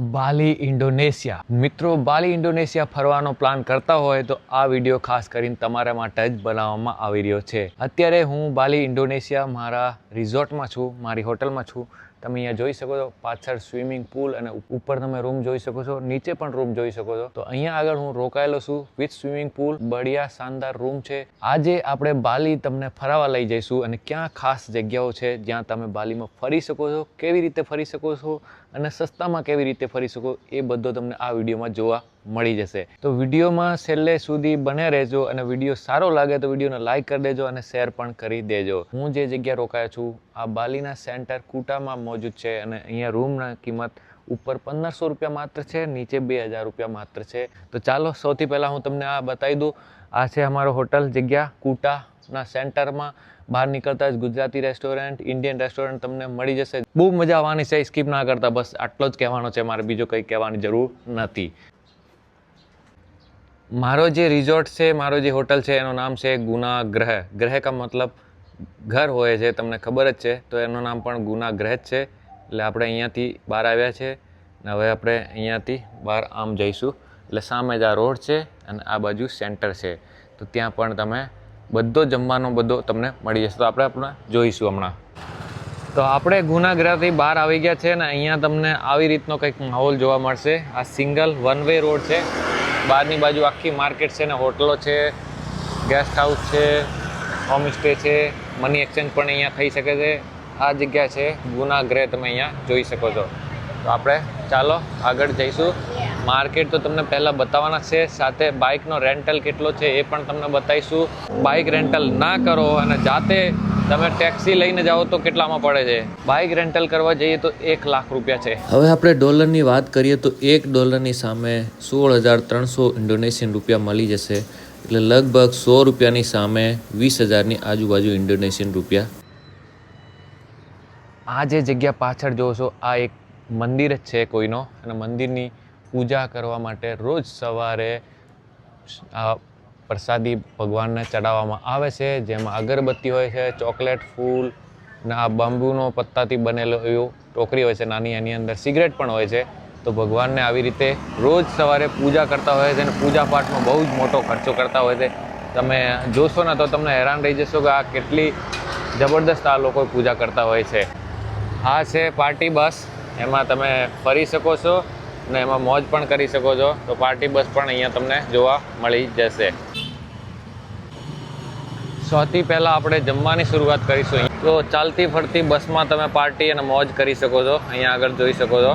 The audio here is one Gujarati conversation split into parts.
બાલી ઇન્ડોનેશિયા. મિત્રો, બાલી ઇન્ડોનેશિયા ફરવાનો પ્લાન કરતા હોય તો આ વીડિયો ખાસ કરીને તમારા માટે જ બનાવવામાં આવી રહ્યો છે. અત્યારે હું બાલી ઇન્ડોનેશિયા મારા રિઝોર્ટમાં છું, મારી હોટલમાં છું. તમે અહીંયા જોઈ શકો છો, પાછળ સ્વિમિંગ પુલ અને ઉપર તમે રૂમ જોઈ શકો છો, નીચે પણ રૂમ જોઈ શકો છો. તો અહીંયા આગળ હું રોકાયેલો છું વિથ સ્વિમિંગ પુલ બઢિયા શાનદાર રૂમ છે. આજે આપણે બાલી તમને ફરાવા લઈ જઈશું અને ક્યાં ખાસ જગ્યાઓ છે જ્યાં તમે બાલીમાં ફરી શકો છો, કેવી રીતે ફરી શકો છો અને સસ્તામાં કેવી રીતે ફરી શકો એ બધો તમને આ વિડીયોમાં જોવા મળી જશે. તો વિડીયોમાં છેલ્લે સુધી બને રહેજો અને વીડિયો સારો લાગે તો વિડીયોને લાઈક કરી દેજો અને શેર પણ કરી દેજો. હું જે જગ્યા રોકાયો છું, આ બાલીના સેન્ટર કુટામાં મોજૂદ છે અને અહીંયા રૂમના કિંમત ઉપર પંદરસો રૂપિયા માત્ર છે, નીચે બે હજાર રૂપિયા માત્ર છે. તો ચાલો, સૌથી પહેલાં હું તમને આ બતાવી દઉં. આ છે અમારો હોટલ જગ્યા કુટાના સેન્ટરમાં. બહાર નીકળતા જ ગુજરાતી રેસ્ટોરન્ટ ઇન્ડિયન રેસ્ટોરન્ટ તમને મળી જશે. બહુ મજા આવવાની છે સ્કીપ ના કરતા. બસ આટલો જ કહેવાનો છે, મારે બીજો કંઈ કહેવાની જરૂર નથી. મારો જે રિઝોર્ટ છે, મારો જે હોટલ છે, એનું નામ છે ગુના ગ્રહ. ગ્રહ કા મતલબ ઘર હોય છે, તમને ખબર જ છે. તો એનું નામ પણ ગુના ગ્રહ જ છે. એટલે આપણે અહીંયાથી બહાર આવ્યા છે. અને હવે આપણે અહીંયાથી બહાર આમ જઈશું. એટલે સામે જ આ રોડ છે અને આ બાજુ સેન્ટર છે. તો ત્યાં પણ તમે બધો જમવાનો બધો તમને મળી જશે. તો આપણે આપણે જોઈશું હમણાં. તો આપણે ગુનાગ્રહથી બહાર આવી ગયા છે ને અહીંયા તમને આવી રીતનો કંઈક માહોલ જોવા મળશે. આ સિંગલ વન વે રોડ છે. બહારની બાજુ આખી માર્કેટ છે ને હોટલો છે ગેસ્ટ હાઉસ છે હોમ સ્ટે છે મની એક્સચેન્જ પણ અહીંયા થઈ શકે છે. આ જગ્યા છે ગુનાગ્રહ, તમે અહીંયા જોઈ શકો છો. તો આપણે ચાલો આગળ જઈશું. માર્કેટ તો તમને પહેલાં બતાવવાના છે સાથે બાઇકનો રેન્ટલ કેટલો છે એ પણ તમને બતાવીશું. બાઇક રેન્ટલ ના કરો અને જાતે તમે ટેક્સી લઈને જાઓ તો કેટલામાં પડે છે? બાઇક રેન્ટલ કરવા જઈએ તો એક લાખ રૂપિયા છે. હવે આપણે ડોલરની વાત કરીએ તો એક ડોલરની સામે સોળ હજાર ત્રણસો ઇન્ડોનેશિયન રૂપિયા મળી જશે. એટલે લગભગ સો રૂપિયાની સામે વીસ હજારની આજુબાજુ ઇન્ડોનેશિયન રૂપિયા. આ જે જગ્યા પાછળ જોશો છો આ એક મંદિર જ છે કોઈનો. અને મંદિરની પૂજા કરવા માટે રોજ સવારે, આ, પ્રસાદી ભગવાનને ચડાવવામાં આવે છે, જેમાં અગરબત્તી હોય છે, ચોકલેટ ફૂલ, ને આ બાંબુનો પત્તાથી બનેલો એવો ટોકરી હોય છે, નાની એની અંદર સિગરેટ પણ હોય છે. તો ભગવાનને આવી રીતે રોજ સવારે પૂજા કરતા હોય છે, અને પૂજા પાઠમાં બહુ જ મોટો ખર્ચો કરતા હોય છે. તમે જોશો ને તો તમને હેરાન રહી જશો કે આ કેટલી જબરદસ્ત આ લોકો પૂજા કરતા હોય છે. આ છે પાર્ટી બસ, એમાં તમે ફરી શકો છો. અને એમાં મોજ પણ કરી શકો છો. તો પાર્ટી બસ પણ અહીંયા તમને જોવા મળી જશે. સૌથી પહેલાં આપણે જમવાની શરૂઆત કરીશું. તો ચાલતી ફરતી બસમાં તમે પાર્ટી અને મોજ કરી શકો છો. અહીંયા આગળ જોઈ શકો છો.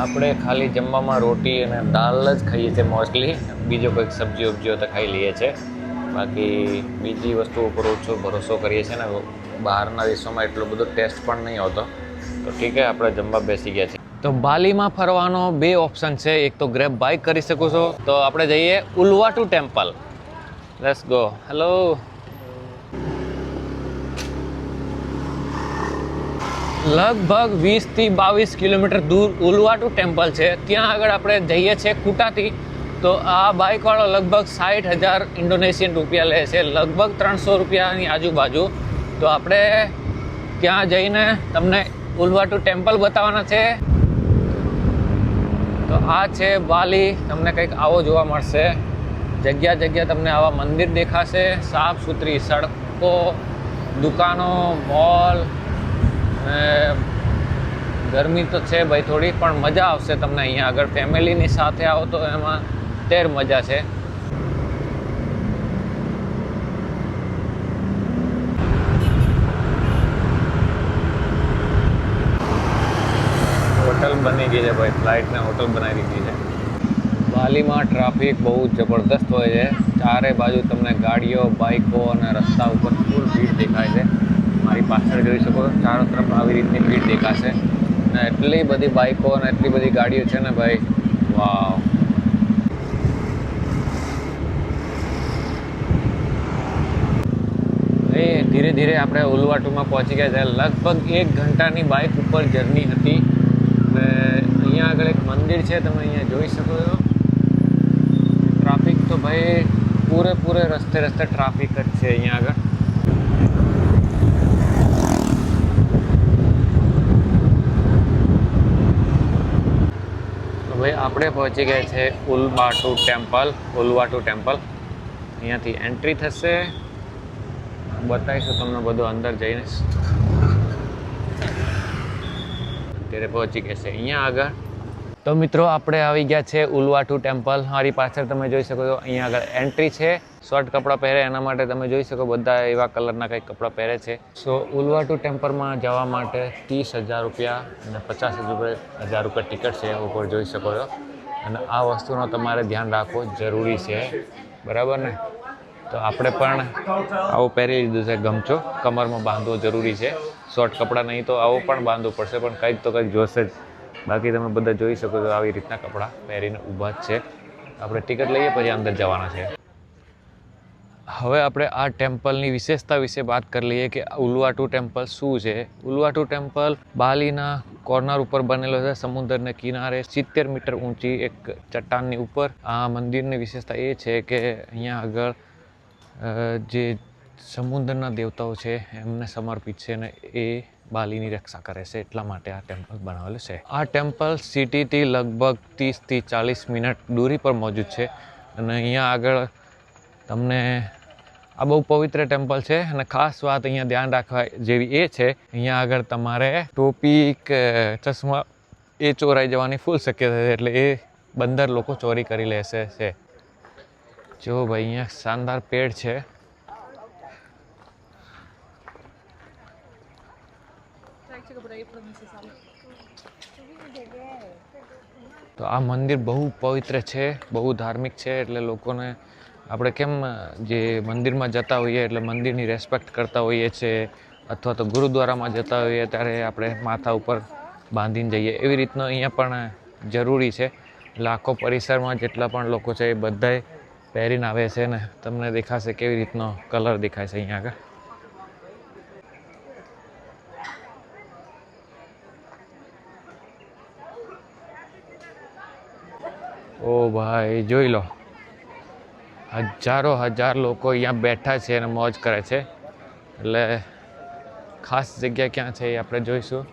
આપણે ખાલી જમવામાં રોટી અને દાલ જ ખાઈએ છીએ મોસ્ટલી. બીજો કોઈક સબ્જી વબ્જીઓ તો ખાઈ લઈએ છીએ. બાકી બીજી વસ્તુ ઉપર ઓછો ભરોસો કરીએ છીએ ને. બહારના દેશોમાં એટલો બધો ટેસ્ટ પણ નહીં હોતો તો ઠીક છે, આપણે જમવા બેસી ગયા છીએ. તો બાલીમાં ફરવાનો બે ઓપ્શન છે. એક તો ગ્રેબ બાઇક કરી શકો છો. તો આપણે જઈએ Uluwatu temple let's go hello લગભગ વીસથી બાવીસ કિલોમીટર દૂર ઉલવાટુ ટેમ્પલ છે. ત્યાં આગળ આપણે જઈએ છીએ કુટાથી તો આ બાઇકવાળો લગભગ સાઠ હજાર ઇન્ડોનેશિયન રૂપિયા લે છે. લગભગ ત્રણસો રૂપિયાની આજુબાજુ. તો આપણે ત્યાં જઈને તમને ઉલવાટુ ટેમ્પલ બતાવવાના છે? તો આ છે બાલી તમને કંઈક આવો જોવા મળશે. જગ્યા જગ્યા તમને આવા મંદિર દેખાશે. સાફ સુથરી સડકો, દુકાનો, મોલ ગરમી તો છે ભાઈ થોડી, પણ મજા આવશે તમને અહીંયા આગળ. ફેમિલીની સાથે આવો તો એમાં તેર મજા છે. ગઈ છે ભાઈ, ફ્લાઇટને હોટલ બનાવી દીધી છે. બાલીમાં ટ્રાફિક બહુ જબરદસ્ત હોય છે. ચારે બાજુ તમને ગાડીઓ, બાઇકો અને રસ્તા ઉપર ફૂલ ભીડ દેખાય છે. મારી પાછળ જોઈ શકો ચારો તરફ આવી રીતની ભીડ દેખાશે. અને એટલી બધી બાઇકો અને એટલી બધી ગાડીઓ છે ને ભાઈ, વાવ. ધીરે ધીરે આપણે ઉલવાટુમાં પહોંચી ગયા છે. લગભગ એક ઘંટાની બાઇક ઉપર જર્ની હતી. મંદિર છે, તમે અહીંયા જોઈ શકો છો. ટ્રાફિક તો ભાઈ પૂરેપૂરે રસ્તે રસ્તે ટ્રાફિક જ છે અહીંયા આગળ. તો ભાઈ આપણે પહોંચી ગયા છે ઉલબાટુ ટેમ્પલ, ઉલવાટુ ટેમ્પલ. અહીંયાથી એન્ટ્રી થશે. બતાવીશું તમને બધું અંદર જઈને. અત્યારે પહોંચી ગયા છે અહીંયા આગળ. તો મિત્રો, આપણે આવી ગયા છે ઉલવાટુ ટેમ્પલ. મારી પાછળ તમે જોઈ શકો છો, અહીંયા આગળ એન્ટ્રી છે. શોર્ટ કપડાં પહેરે, એના માટે તમે જોઈ શકો બધા એવા કલરના કંઈક કપડાં પહેરે છે. સો, ઉલવાટુ ટેમ્પલમાં જવા માટે ત્રીસ હજાર રૂપિયા અને પચાસ હજાર રૂપિયા ટિકિટ છે ઉપર જોઈ શકો છો. અને આ વસ્તુનો તમારે ધ્યાન રાખવું જરૂરી છે. બરાબર ને? તો આપણે પણ આવું પહેરી લીધું છે ગમછો કમરમાં બાંધવો જરૂરી છે. શોર્ટ કપડાં નહીં તો આવું પણ બાંધવું પડશે, પણ કંઈક તો કંઈક જોશે જ. બાકી તમે બધા જોઈ શકો છો આવી રીતના કપડાં પહેરીને ઊભા જ છે. આપણે ટિકિટ લઈએ, પછી અંદર જવાના છે. હવે આપણે આ ટેમ્પલની વિશેષતા વિશે વાત કરી લઈએ કે ઉલવાટુ ટેમ્પલ શું છે. ઉલવાટુ ટેમ્પલ બાલીના કોર્નર ઉપર બનેલો છે, સમુદ્રને કિનારે સિત્તેર મીટર ઊંચી એક ચટ્ટાનની ઉપર. આ મંદિરની વિશેષતા એ છે કે અહીંયા આગળ જે સમુદ્રના દેવતાઓ છે, એમને સમર્પિત છે અને એ બાલીની રક્ષા કરે છે એટલા માટે આ ટેમ્પલ બનાવેલું છે. આ ટેમ્પલ સિટીથી લગભગ ત્રીસથી ચાલીસ મિનિટ દૂરી પર મોજૂદ છે અને અહીંયા આગળ તમને આ બહુ પવિત્ર ટેમ્પલ છે અને ખાસ વાત અહીંયા ધ્યાન રાખવા જેવી એ છે, અહીંયા આગળ તમારે ટોપી કે ચશ્મા એ ચોરાઈ જવાની ફૂલ શક્યતા છે એટલે એ બંદર લોકો ચોરી કરી લેશે છે. જો ભાઈ અહીંયા શાનદાર પેડ છે. તો આ મંદિર બહુ પવિત્ર છે, બહુ ધાર્મિક છે, એટલે લોકોને આપણે કેમ જે મંદિરમાં જતા હોઈએ એટલે મંદિરની રેસ્પેક્ટ કરતા હોઈએ છીએ અથવા તો ગુરુદ્વારામાં જતા હોઈએ ત્યારે આપણે માથા ઉપર બાંધીને જઈએ. એવી રીતનો અહીંયા પણ જરૂરી છે. લાખો પરિસરમાં જેટલા પણ લોકો છે એ બધાય પહેરીને આવે છે ને તમને દેખાશે કેવી રીતનો કલર દેખાય છે અહીંયા આગળ. ઓ ભાઈ, જોઈ લો. હજારો હજાર લોકો અહીંયા બેઠા છે અને મોજ કરે છે. એટલે ખાસ જગ્યા ક્યાં છે એ આપણે જોઈશું.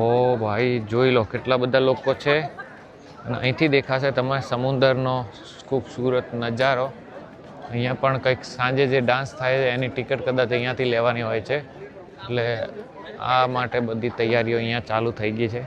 ઓ ભાઈ, જોઈ લો કેટલા બધા લોકો છે. અહીંથી દેખાશે તમે સમુદ્રનો ખૂબસૂરત નજારો. અહીંયા પણ કંઈક સાંજે જે ડાન્સ થાય એની ટિકિટ કદાચ અહીંયાથી લેવાની હોય છે. એટલે આ માટે બધી તૈયારીઓ અહીંયા ચાલુ થઈ ગઈ છે.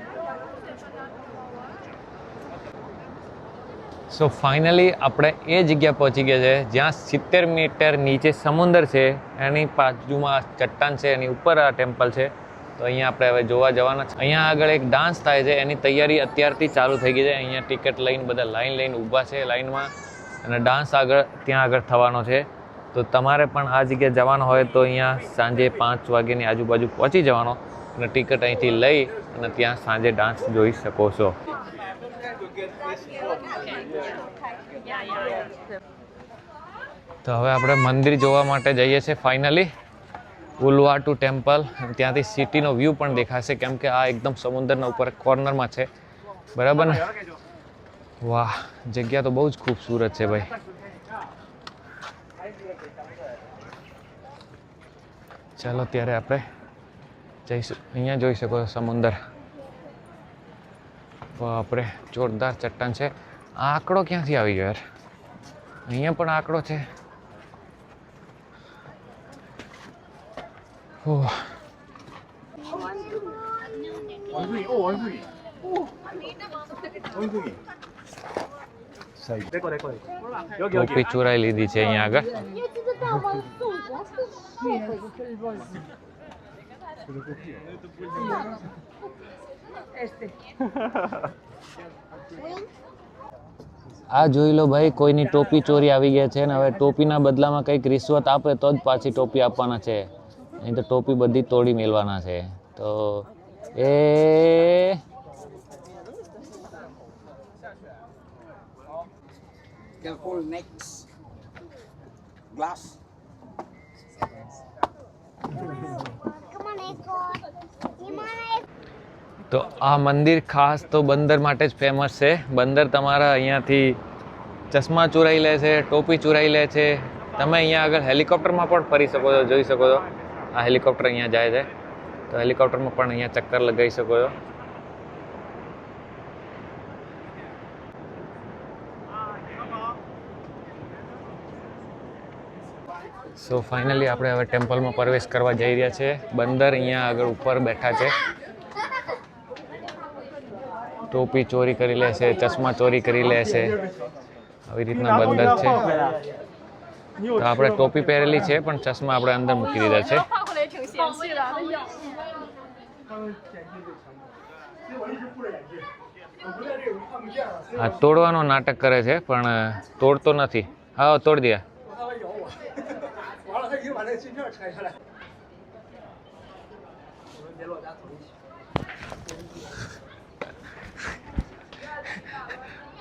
સો ફાઇનલી આપણે એ જગ્યા પહોંચી ગયા છે, જ્યાં સિત્તેર મીટર નીચે સમુદ્ર છે. એની બાજુમાં ચટ્ટાન છે, એની ઉપર આ ટેમ્પલ છે. તો અહીંયા આપણે હવે જોવા જવાના છે. અહીંયા આગળ એક ડાન્સ થાય છે. એની તૈયારી અત્યારથી ચાલુ થઈ ગઈ છે. અહીંયા ટિકિટ લઈને બધા લાઈન લઈને ઊભા છે લાઈનમાં અને ડાન્સ આગળ ત્યાં આગળ થવાનો છે. તો તમારે પણ આ જગ્યાએ જવાનું હોય તો અહીંયા સાંજે પાંચ વાગ્યાની આજુબાજુ પહોંચી જવાનો. અને ટિકિટ અહીંથી લઈ અને ત્યાં સાંજે ડાન્સ જોઈ શકો છો. તો હવે આપણે મંદિર જોવા માટે જઈએ છીએ ફાઇનલી ઉલવાટુ ટેમ્પલ. ત્યાંથી સિટીનો વ્યૂ પણ દેખાશે, કેમ કે આ એકદમ સમુદ્રના ઉપર કોર્નરમાં છે. બરાબર ને? વાહ, જગ્યા તો બહુ જ ખૂબસૂરત છે ભાઈ. ચાલો ત્યારે આપણે જઈશું, અહીંયા જોઈ શકો છો સમુદર. આપણે જોરદાર ચટ્ટાન છે. આંકડો ક્યાંથી આવી ગયો યાર? અહીંયા પણ આંકડો છે. 오. 원숭이, 오 원숭이. 원숭이. 내거 내거 내거. ટોપી ચોરાઈ લીધી છે અહીંયા આગળ આ જોઈ લો ભાઈ કોઈની ટોપી ચોરી આવી ગયા છે ને હવે ટોપીના બદલામાં કંઈક રિશ્વત આપે તો જ પાછી ટોપી આપવાના છે નહીં તો ટોપી બધી તોડી મેળવાના છે તો એ next. Glass. તો આ મંદિર ખાસ તો બંદર માટે જ ફેમસ છે બંદર તમારા અહીંયાથી ચશ્મા ચોરાઈ લે છે ટોપી ચોરાઈ લે છે તમે અહીંયા આગળ હેલિકોપ્ટરમાં પણ ફરી શકો છો જોઈ શકો છો આ હેલિકોપ્ટર અહીંયા જાય છે. તો હેલિકોપ્ટરમાં પણ અહીંયા ચક્કર લગાવી શકો છો. સો ફાઇનલી આપણે હવે ટેમ્પલમાં પ્રવેશ કરવા જઈ રહ્યા છે. બંદર અહીંયા આગળ ઉપર બેઠા છે. ટોપી ચોરી કરી લે છે, ચશ્મા ચોરી કરી લે છે. આવી રીતના બંદર છે. તો આપણે ટોપી પહેરેલી છે, પણ ચશ્મા આપણે અંદર મૂકી દીધા છે. આ તોડવાનો નાટક કરે છે, પણ તોડતો નથી. હા, તોડ દે.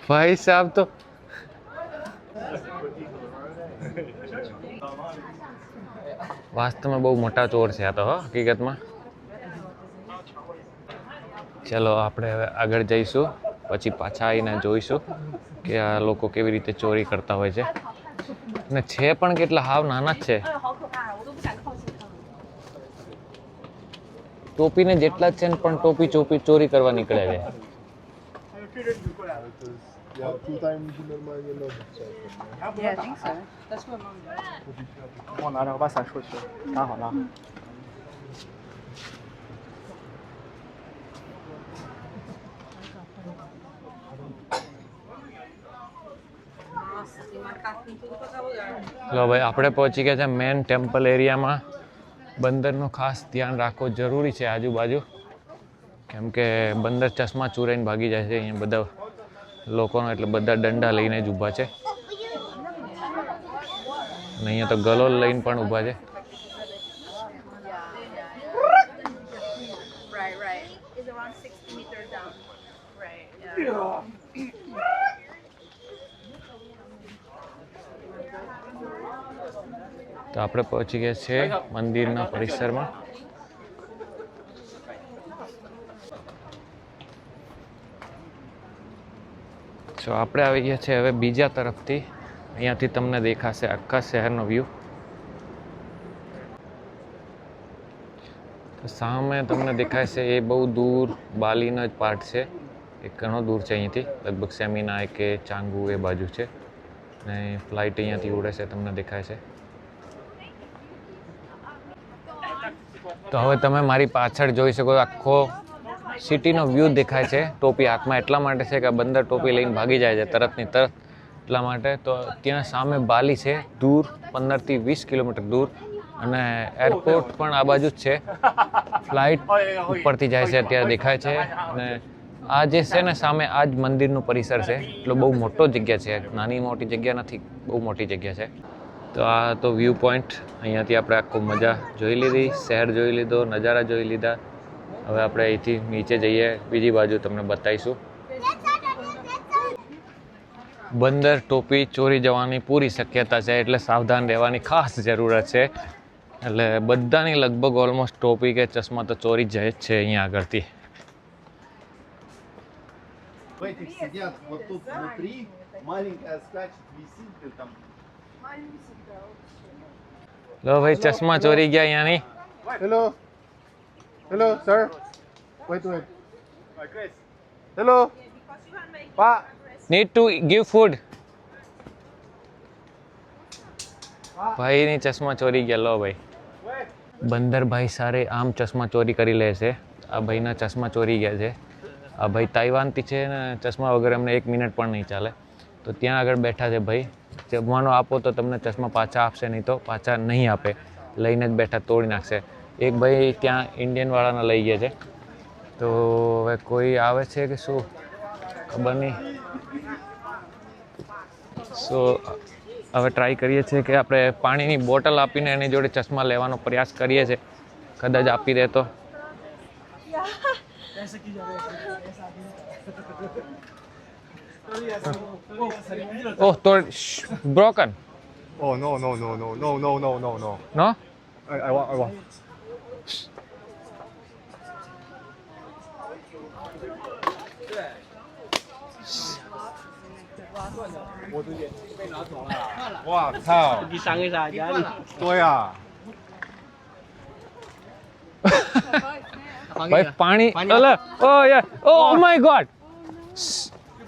ભાઈ સાહેબ તો વાસ્તવમાં બહુ મોટા ચોર છે આ તો હકીકતમાં. ચાલો આપણે હવે આગળ જઈશું. પછી પાછા આવીને જોઈશું કે આ લોકો કેવી રીતે ચોરી કરતા હોય છે. ને છે પણ કેટલા હાવ નાના જ છે. ટોપીને જેટલા જ છે ને પણ ટોપી ચોપી ચોરી કરવા નીકળે છે. લો ભાઈ, આપણે પહોંચી ગયા છે મેન ટેમ્પલ એરિયામાં બંદરનું ખાસ ધ્યાન રાખવું જરૂરી છે આજુબાજુ. કેમ કે બંદર ચશ્મા ચૂરાઈને ભાગી જાય છે, અહીંયા બધા લોકોનો એટલે બધા દંડા લઈને જ ઊભા છે. અને અહીંયા તો ગલોલ લઈને પણ ઊભા છે. તો આપણે પહોંચી ગયા છે મંદિરના પરિસરમાં. જો આપણે આવી ગયા છે હવે બીજા તરફથી. અહીંયાથી તમને દેખાશે આખા શહેરનો વ્યૂ તો સામે તમને દેખાય છે એ બહુ દૂર બાલીનો જ પાર્ટ છે. એ ઘણો દૂર છે અહીંથી. લગભગ સેમિના કે ચાંગુ એ બાજુ છે. ને ફ્લાઇટ અહીંયાથી ઉડે છે, તમને દેખાય છે. તો હવે તમે મારી પાછળ જોઈ શકો આખો સિટીનો વ્યૂ દેખાય છે. ટોપી હાથમાં એટલા માટે છે કે બંદર ટોપી લઈને ભાગી જાય છે, તરતની તરત એટલા માટે. તો ત્યાં સામે બાલી છે, દૂર પંદરથી વીસ કિલોમીટર દૂર. અને એરપોર્ટ પણ આ બાજુ જ છે. ફ્લાઇટ ઉપરથી જાય છે, અત્યારે દેખાય છે. અને આ જે છે ને સામે આ જ મંદિરનું પરિસર છે. એટલે બહુ મોટો જગ્યા છે. નાની મોટી જગ્યા નથી, બહુ મોટી જગ્યા છે. તો આ તો વ્યૂ પોઈન્ટ અહીંયાથી આપણે આખું મજા જોઈ લીધી શહેર જોઈ લીધો નજારા જોઈ લીધા હવે આપણે અહીંથી નીચે જઈએ બીજી બાજુ તમને બતાવીશું બંદર ટોપી ચોરી જવાની પૂરી શક્યતા છે એટલે સાવધાન રહેવાની ખાસ જરૂરત છે એટલે બધાની લગભગ ઓલમોસ્ટ ટોપી કે ચશ્મા તો ચોરી જ જાય જ છે અહીંયા આગળથી В этих сидят вот тут внутри, маленькая скачет, висит, ты там લો ભાઈ ચશ્મા ચોરી ગયા અહીંયાની. Hello. Hello sir wait wait hello. પા. નીડ ટુ ગીવ ફૂડ ભાઈની ચશ્મા ચોરી ગયા લો ભાઈ. બંદર ભાઈ સારે આમ ચશ્મા ચોરી કરી લે છે. આ ભાઈના ચશ્મા ચોરી ગયા છે. આ ભાઈ તાઇવાનથી છે ને ચશ્મા વગર અમને એક મિનિટ પણ નહીં ચાલે. તો ત્યાં આગળ બેઠા છે ભાઈ. જમવાનું આપો તો તમને ચશ્મા પાછા આપશે નહીં તો પાછા નહીં આપે. લઈને જ બેઠા તોડી નાખશે. એક ભાઈ ત્યાં ઇન્ડિયનવાળાને લઈ ગયા છે. તો હવે કોઈ આવે છે કે શું? ખબર નહીં. સો હવે ટ્રાય કરીએ છીએ કે આપણે પાણીની બોટલ આપીને એની જોડે ચશ્મા લેવાનો પ્રયાસ કરીએ છીએ. કદાચ આપી દે તો. ઓહ તો broken Oh no no no no no no no no no. No I, I want I want. 我操！你上一下压力。对呀、 ભાઈ પાણી અલે ઓ યા ઓ my God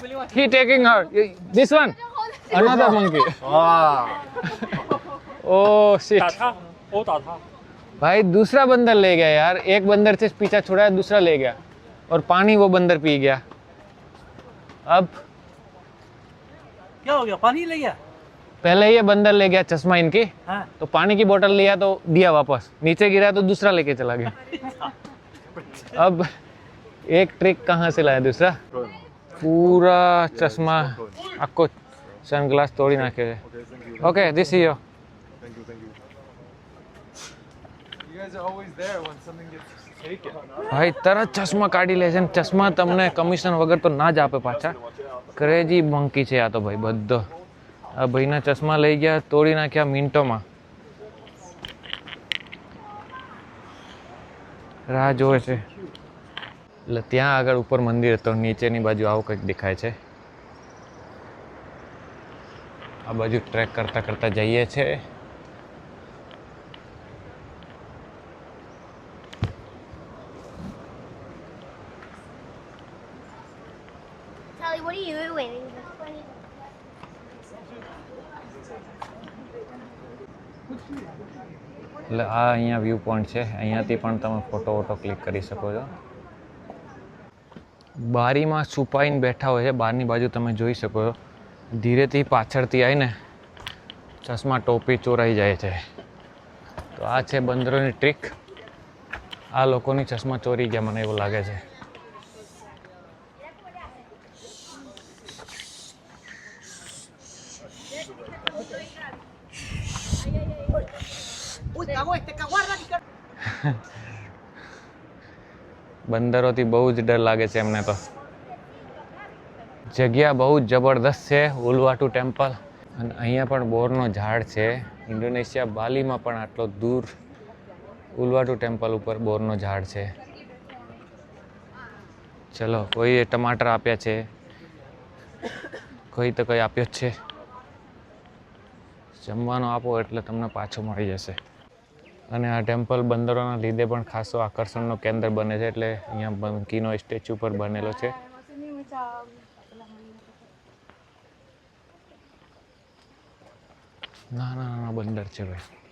He taking her. This one. Another monkey. oh shit. Oh, भाई दूसरा बंदर ले गया यार. एक बंदर से पीछा छुड़ा दूसरा ले गया. और पानी वो बंदर पी गया. अब क्या हो गया? पानी ले गया? पहले ये बंदर ले गया चश्मा इनके. हाँ? तो पानी की बोतल लिया तो दिया वापस. नीचे गिरा तो दूसरा लेके चला गया. अब एक ट्रिक कहाँ से लाया दूसरा? પૂરા ચશ્મા આખો સનગ્લાસ તોડી નાખે છે ઓકે દિસ ઇઝ યોર ભાઈ તરત ચશ્મા કાઢી લે છે ને ચશ્મા તમને કમિશન વગર તો ના જ આપે પાછા ક્રેજી મંકી છે આ તો ભાઈ બધો આ ભાઈના ચશ્મા લઈ ગયા તોડી નાખ્યા મિનિટોમાં રાહ જોવે છે એટલે ત્યાં આગળ ઉપર મંદિર હતો નીચેની બાજુ આવું કંઈક દેખાય છે. આ બાજુ ટ્રેક કરતા કરતા જઈએ છે? એટલે આ અહીંયા વ્યૂ પોઈન્ટ છે. અહીંયાથી પણ તમે ફોટો વોટો ક્લિક કરી શકો છો. બારીમાં છુપાઈને બેઠા હોય છે બહારની બાજુ તમે જોઈ શકો છો. ધીરેથી પાછળથી આવીને ચશ્મા ટોપી ચોરાઈ જાય છે. તો આ છે બંદરોની ટ્રીક. આ લોકોની ચશ્મા ચોરી ગયા મને એવું લાગે છે. બંદરોથી બહુ જ ડર લાગે છે એમને તો. જગ્યા બહુ જ જબરદસ્ત છે, ઉલવાટુ ટેમ્પલ. અને અહીંયા પણ બોરનો ઝાડ છે. ઇન્ડોનેશિયા બાલીમાં પણ આટલો દૂર ઉલવાટુ ટેમ્પલ ઉપર બોરનો ઝાડ છે. ચલો, કોઈએ ટમાટર આપ્યા છે? કોઈ તો કંઈ આપ્યો જ છે. જમવાનું આપો એટલે તમને પાછો મળી જશે. અને આ ટેમ્પલ બંદરોના લીધે પણ ખાસો આકર્ષણનું કેન્દ્ર બને છે, એટલે અહીંયા બંકીનો સ્ટેચ્યુ પર બનેલો છે. નાના નાના બંદર છે ભાઈ.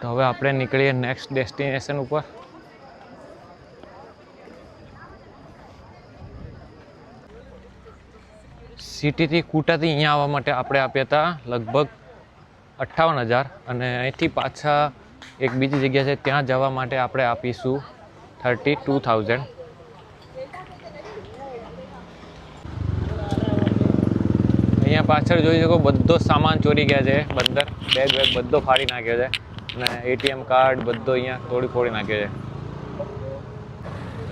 તો હવે આપણે નીકળીએ નેક્સ્ટ ડેસ્ટિનેશન ઉપર. સિટીથી કુટાથી અહીંયા આવવા માટે આપણે આપ્યા હતા લગભગ અઠ્ઠાવન હજાર. અને અહીંથી પાછા એક બીજી જગ્યા છે, ત્યાં જવા માટે આપણે આપીશું થર્ટી ટુ થાઉઝન્ડ અહીંયા પાછળ જોઈ શકો, બધો સામાન ચોરી ગયા છે, બંદર બેગ બેગ બધો ફાડી નાખ્યો છે. અને એટીએમ કાર્ડ બધો અહીંયા તોડી ફોડી નાખ્યો છે.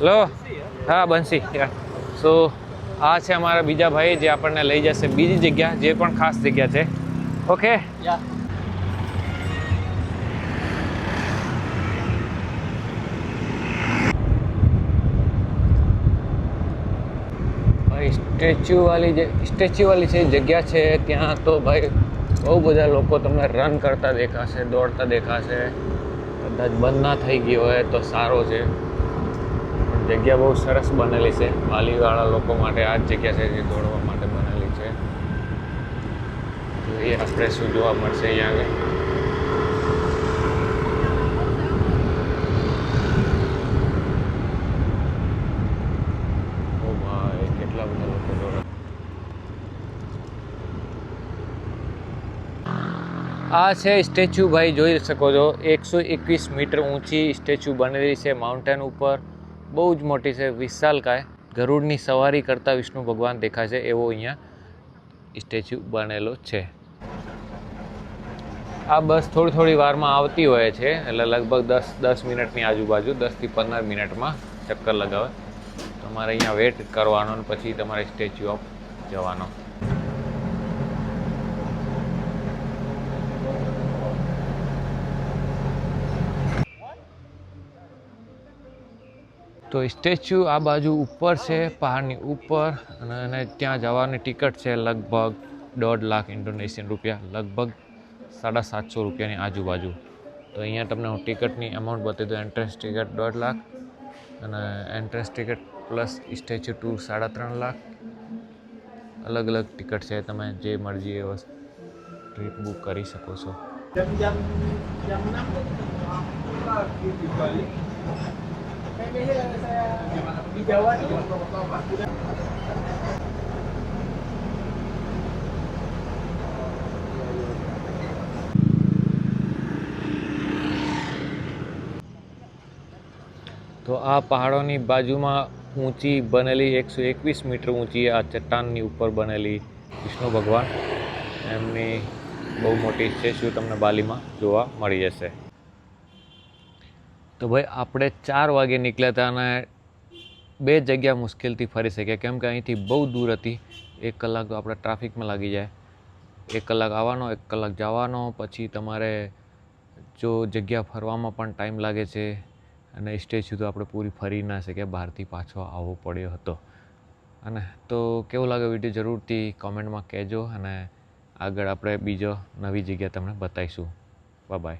લો. હા બંસી સો આ છે અમારા બીજા ભાઈ જે આપણને લઈ જશે બીજી જગ્યા જે પણ ખાસ જગ્યા છે. ઓકે સ્ટેચ્યુ વાળી જે સ્ટેચ્યુ વાળી જે જગ્યા છે ત્યાં તો ભાઈ બહુ બધા લોકો તમને રન કરતા દેખાશે, દોડતા દેખાશે. કદાચ બંધ ના થઈ ગઈ હોય તો સારો છે. જગ્યા બહુ સરસ બનેલી છે. વાલીવાળા લોકો માટે આ જ જગ્યા છે જે દોડવા માટે બનેલી છે. જોઈએ, આપણે શું જોવા મળશે અહીંયા આગળ ઓ ભાઈ કેટલા બધા લોકો દોડે આ છે સ્ટેચ્યુ ભાઈ, જોઈ શકો છો. એકસો એકવીસ મીટર ઊંચી સ્ટેચ્યુ બનેલી છે માઉન્ટેન ઉપર. બહુ જ મોટી છે વિશાલકાય ગરુડની સવારી કરતા વિષ્ણુ ભગવાન દેખાશે એવો અહીંયા સ્ટેચ્યુ બનેલો છે. આ બસ થોડી થોડી વારમાં આવતી હોય છે, એટલે લગભગ દસ દસ મિનિટની આજુબાજુ દસથી પંદર મિનિટમાં ચક્કર લગાવે. તમારે અહીંયા વેટ કરવાનો પછી તમારે સ્ટેચ્યુ ઓફ જવાનો. તો સ્ટેચ્યુ આ બાજુ ઉપર છે, પહાડની ઉપર, અને એને ત્યાં જવાની ટિકિટ છે લગભગ દોઢ લાખ ઇન્ડોનેશિયન રૂપિયા, લગભગ સાડા સાતસો રૂપિયાની આજુબાજુ. તો અહીંયા તમને હું ટિકિટની અમાઉન્ટ બતાવી દઉં. એન્ટ્રન્સ ટિકિટ દોઢ લાખ અને entrance ticket plus statue to સાડા ત્રણ લાખ. અલગ અલગ ટિકિટ છે, તમે જે મરજી એ વસ્તુ ટ્રીપ બુક કરી શકો છો. Di Jawa itu તો આ પહાડોની બાજુમાં ઊંચી બનેલી એકસો એકવીસ મીટર ઊંચી આ ચટ્ટાનની ઉપર બનેલી વિષ્ણુ ભગવાન. એમની બહુ મોટી સ્ટેચ્યુ તમને બાલીમાં જોવા મળી જશે. તો ભાઈ, આપણે ચાર વાગે નીકળ્યા હતા અને બે જગ્યા મુશ્કેલથી ફરી શક્યા. કેમ કે અહીંથી બહુ દૂર હતી. એક કલાક તો આપણે ટ્રાફિકમાં લાગી જાય. એક કલાક આવવાનો, એક કલાક જવાનો. પછી તમારે જો જગ્યા ફરવામાં પણ ટાઈમ લાગે છે અને સ્ટેજ સુધી આપણે પૂરી ફરી ના શક્યા. બહારથી પાછો આવવો પડ્યો હતો. અને તો કેવું લાગે વીડિયો? જરૂરથી કોમેન્ટમાં કહેજો અને આગળ આપણે બીજો નવી જગ્યા તમને બતાવીશું. બાય